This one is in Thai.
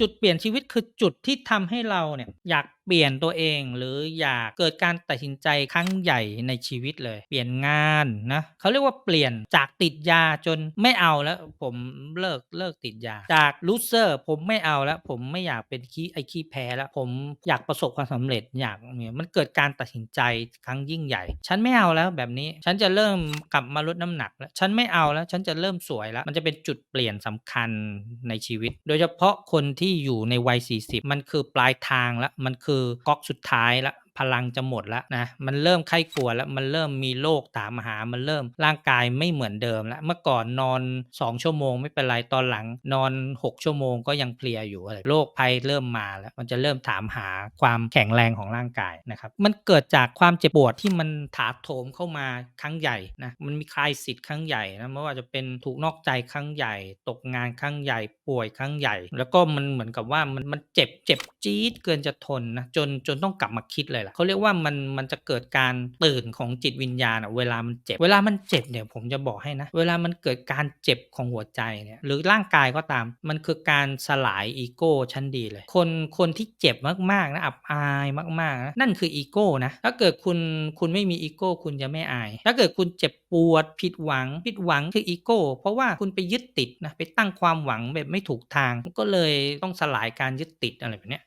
จุดเปลี่ยนชีวิตคือจุดที่ทำให้เราเนี่ยอยาก เปลี่ยนตัวเองหรืออยากเกิดการตัดสินใจครั้งใหญ่ในชีวิตเลย เปลี่ยนงานนะเขาเรียกว่าเปลี่ยนจากติดยาจนไม่เอาแล้วผมเลิกเลิกติดยา จาก loser ผมไม่เอาแล้วผมไม่อยากเป็นขี้ไอ้ขี้แพ้แล้วผมอยากประสบความสำเร็จอยากเนี่ยมันเกิดการตัดสินใจครั้งยิ่งใหญ่ ฉันไม่เอาแล้วแบบนี้ฉันจะเริ่มกลับมาลดน้ำหนักแล้วฉันไม่เอาแล้วฉันจะเริ่มสวยแล้ว มันจะเป็นจุดเปลี่ยนสำคัญในชีวิต โดยเฉพาะคนที่อยู่ในวัย 40 มันคือปลายทางแล้วมันคือก๊อกสุดท้ายแล้ว พลังจะหมดแล้วนะ มันเริ่มไข้กลัวแล้วมันเริ่มมีโรคตามหา มันเริ่มร่างกายไม่เหมือนเดิมแล้ว เมื่อก่อนนอน 2 ชั่วโมงไม่เป็นไร ตอนหลังนอน 6 ชั่วโมงก็ยังเพลียอยู่อะไรโรคภัยเริ่มมาแล้ว มันจะเริ่มถามหาความแข็งแรงของร่างกายนะครับ มันเกิดจากความเจ็บปวดที่มันถาโถมเข้ามาครั้งใหญ่นะ มันมีคลายสิทธิ์ครั้งใหญ่นะ ไม่ว่าจะเป็นถูกนอกใจครั้งใหญ่ ตกงานครั้งใหญ่ ป่วยครั้งใหญ่ แล้วก็มันเหมือนกับว่ามันมันเจ็บเจ็บจี๊ดเกินจะทนนะ จนจนต้องกลับมาคิดเลยล่ะเขาเรียกว่ามันมันจะเกิดการตื่นของจิตวิญญาณเวลามันเจ็บ เวลามันเจ็บเนี่ยผมจะบอกให้นะ เวลามันเกิดการเจ็บของหัวใจเนี่ยหรือร่างกายก็ตาม มันคือการสลายอีโก้ชั้นดีเลย คนคนที่เจ็บมากๆนะอับอายมากๆนะนั่นคืออีโก้นะถ้าเกิดคุณคุณไม่มีอีโก้คุณจะไม่อาย ถ้าเกิดคุณเจ็บปวดผิดหวังผิดหวังคืออีโก้เพราะว่าคุณไปยึดติดนะไปตั้งความหวังแบบไม่ถูกทางก็เลยต้องสลายการยึดติดอะไรแบบนี้